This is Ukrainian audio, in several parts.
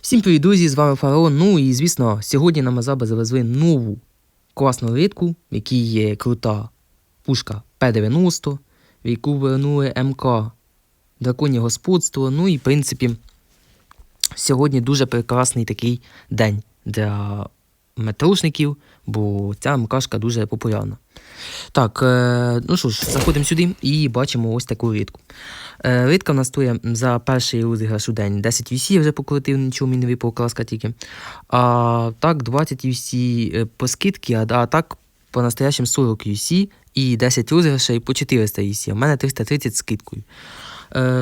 Всім привіт, друзі, з вами Фараон. Ну і звісно, сьогодні на Мазаба завезли нову класну рідку, в якій є крута пушка П-90, в яку вернули МК Драконі господство. Ну і в принципі, сьогодні дуже прекрасний такий день для метрушників, бо ця МКшка дуже популярна. Так, е, ну що ж, заходимо сюди і бачимо ось таку рідку. Е, рідка в нас стоїть за перший розіграш у день 10 VC, я вже покрутив, нічого мені не класка тільки. А так, 20 VC е, по скидці, а, а так по настоящим 40 UC і 10 розіграшей по 400 UC. У мене 330 з скидкою.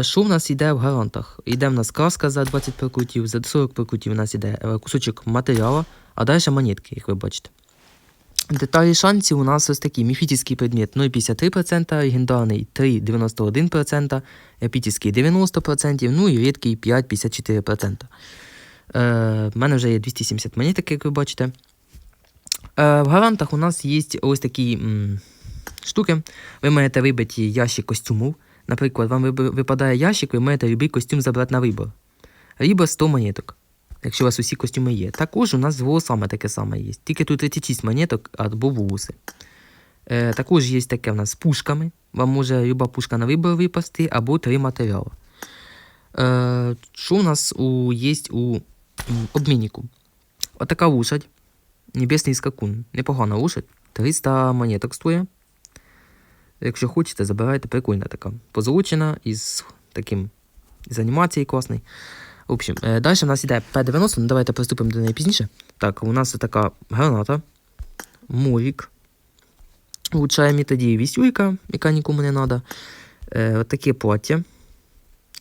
Що в нас йде в гарантах? Йде в нас краска за 20 прокрутів, за 40 прокрутів у нас йде кусочок матеріалу, а далі монетки, як ви бачите. Деталі шансів у нас ось такі. Міфітівський предмет 0,53%, легендарний 3,91%, епітівський 90%, ну і рідкий 5,54%. Е, мене вже є 270 монеток, як ви бачите. Е, в гарантах у нас є ось такі м, штуки. Ви маєте вибити ящик костюмів. Наприклад, вам випадає ящик, ви маєте любий костюм забрати на вибор. Вибор 100 монеток. Якщо у вас усі костюми є. Також у нас з волосами таке саме є. Тільки тут 36 монеток або волоси. Е, також є таке в нас з пушками. Вам може люба пушка на вибор випасти, або три матеріали. Е, що у нас у, є у обміннику? Отака лошадь. Небесний скакун. Непогана лошадь. 300 монеток стоїть. Якщо хочете, забирайте, прикольна така. Позолочена із таким з анімації класний. В общем, е, далі в нас іде П-90, ну давайте приступимо до неї пізніше. Так, у нас така граната, Мовік. Влучає методії вісюйка, яка нікому не треба. Е, таке плаття.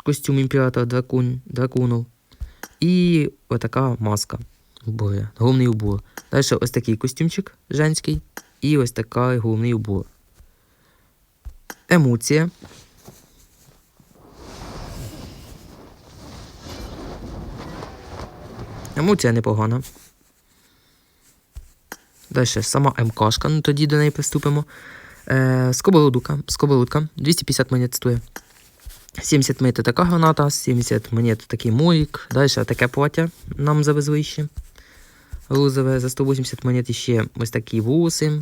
Костюм імператора дракон, драконов. І отака маска. Уборя, головний убор. Далі ось такий костюмчик женський. І ось такий головний убор. Емоція. Емоція непогана. Далі сама МКшка, ну тоді до неї приступимо. Е, сковородка, сковородка, 250 монет стоїть. 70 монет така граната, 70 монет такий моїк. Далі таке плаття нам завезли ще. Розове за 180 монет ще ось такі волоси.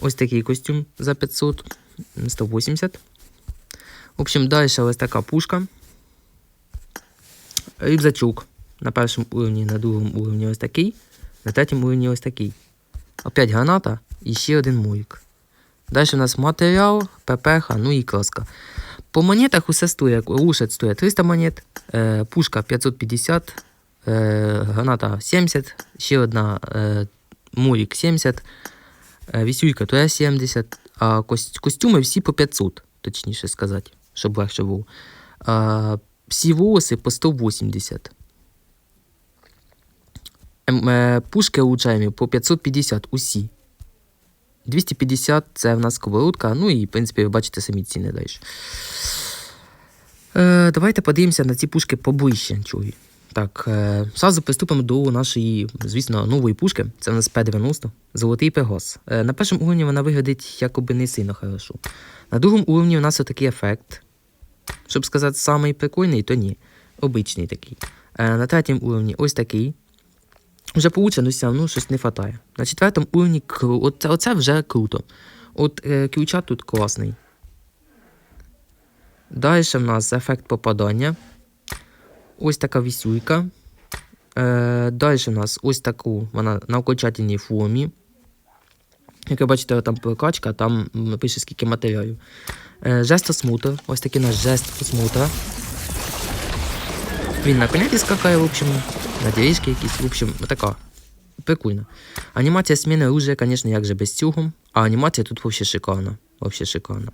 Ось такий костюм за 500, 180. В общем, далі ось така пушка. Рюкзачок. На першому уровні, на другому уровні ось такий, на третьому уровні ось такий. Опять граната і ще один муїк. Далі у нас матеріал, ППХ, ну і краска. По монетах усе стоїть. Лушать стоїть 300 монет, е, пушка 550, е, граната 70, ще одна е, мурік 70, е, вісюйка то 70, а кос- костюми всі по 500, точніше сказати, щоб легше було. А, всі волоси по 180. Е, Пушки улучшаємо по 550 усі. 250 це в нас сковородка, ну і, в принципі, ви бачите самі ціни далі. Е, давайте подивимося на ці пушки поближче. Чуй. Так, е, приступимо до нашої, звісно, нової пушки. Це в нас П-90, золотий пегас. Е, на першому уровні вона виглядить якоби не сильно хорошо. На другому уровні у нас отакий ефект. Щоб сказати, самий прикольний, то ні. Обичний такий. На третьому уровні ось такий. Вже все одно щось не вистачає. На четвертому уровні. Оце, оце вже круто. От е, ключа тут класний. Далі в нас ефект попадання. Ось така вісюйка. Е, далі в нас ось таку, вона на окончательній формі. Як ви бачите, там прокачка, там пише скільки матеріалів. Е, жестосмутер. Ось такий наш жест осмотра. Він на коняті скакає, в общем, на доріжки якісь, в общем, така. Прикольно. Анімація зміни оружия, звісно, як же без цього. А анімація тут вообще шикарна. Вообще шикарна.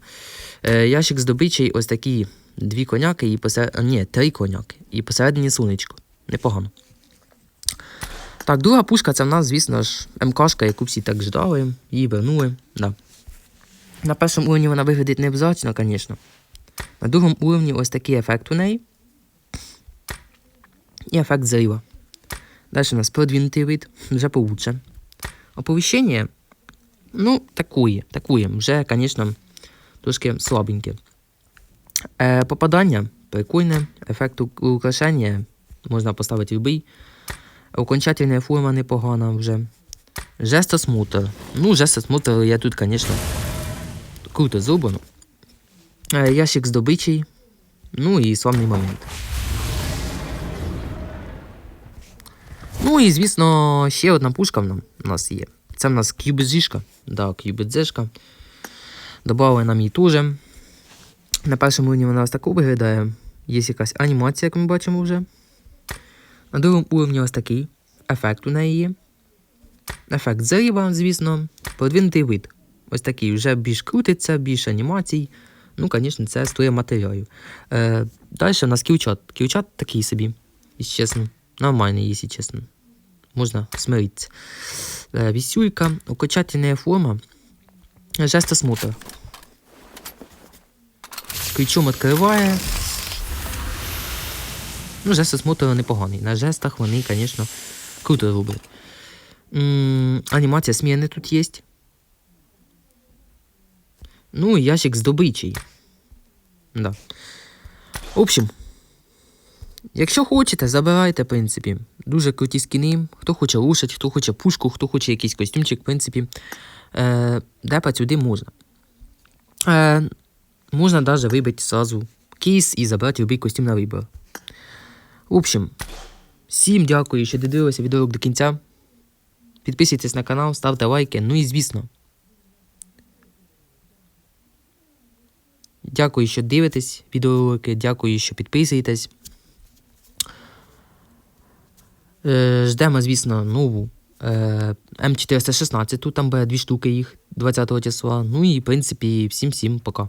Е, ящик здобичий, ось такі дві коняки і посеред... Ні, три коняки. І посередині сонечко. Непогано. Так, друга пушка це в нас, звісно ж, МКшка, яку всі так ждали, її вернули. Да. На першому уровні вона виглядить невзрачно, звісно. На другому уровні ось такий ефект у неї. І ефект зрива. Далі у нас продвинутий вид, вже получше. Оповіщення, ну, такує, такує. Вже, звісно, трошки слабеньке. Е, попадання прикольне, ефект украшення Можна поставити любий. Окончательна форма непогана вже. Жестосмотр. Ну, жестосмотр я тут, звісно, круто зроблено. Е, Ящик здобичий. Ну і славний момент. Ну і, звісно, ще одна пушка в нас є. Це в нас QBZ-шка. Да. Добавили нам її теж. На першому рівні вона ось так виглядає. Є якась анімація, як ми бачимо вже. На другому уровні ось такий ефект у неї є. Ефект зрива, звісно, продвинутий вид. Ось такий вже більш крутиться, більше анімацій. Ну, звісно, це стоїть матеріалів. Е, далі у нас кілчат. Кілчат такий собі, якщо чесно. Нормальний, якщо чесно. Можна смиритися. Е, вісюлька, окончательна форма. Жестосмотр. Ключом відкриває. Ну, жестосмотр непоганий. На жестах вони, звісно, круто роблять. Анімація зміни тут є. Ну, ящик здобичий. Да. В общем, якщо хочете, забирайте, в принципі. Дуже круті скіни. Хто хоче рушить, хто хоче пушку, хто хоче якийсь костюмчик, в принципі. Е, депати сюди можна. Е, можна навіть вибити сразу кейс і забрати любий костюм на вибір. В общем, всім дякую, що додивилися відеорок до кінця. Підписуйтесь на канал, ставте лайки. Ну і звісно. Дякую, що дивитесь відеоролики, дякую, що підписуєтесь. Е, ждемо, звісно, нову е, М416. Тут там буде дві штуки їх 20-го числа. Ну і, в принципі, всім-всім пока.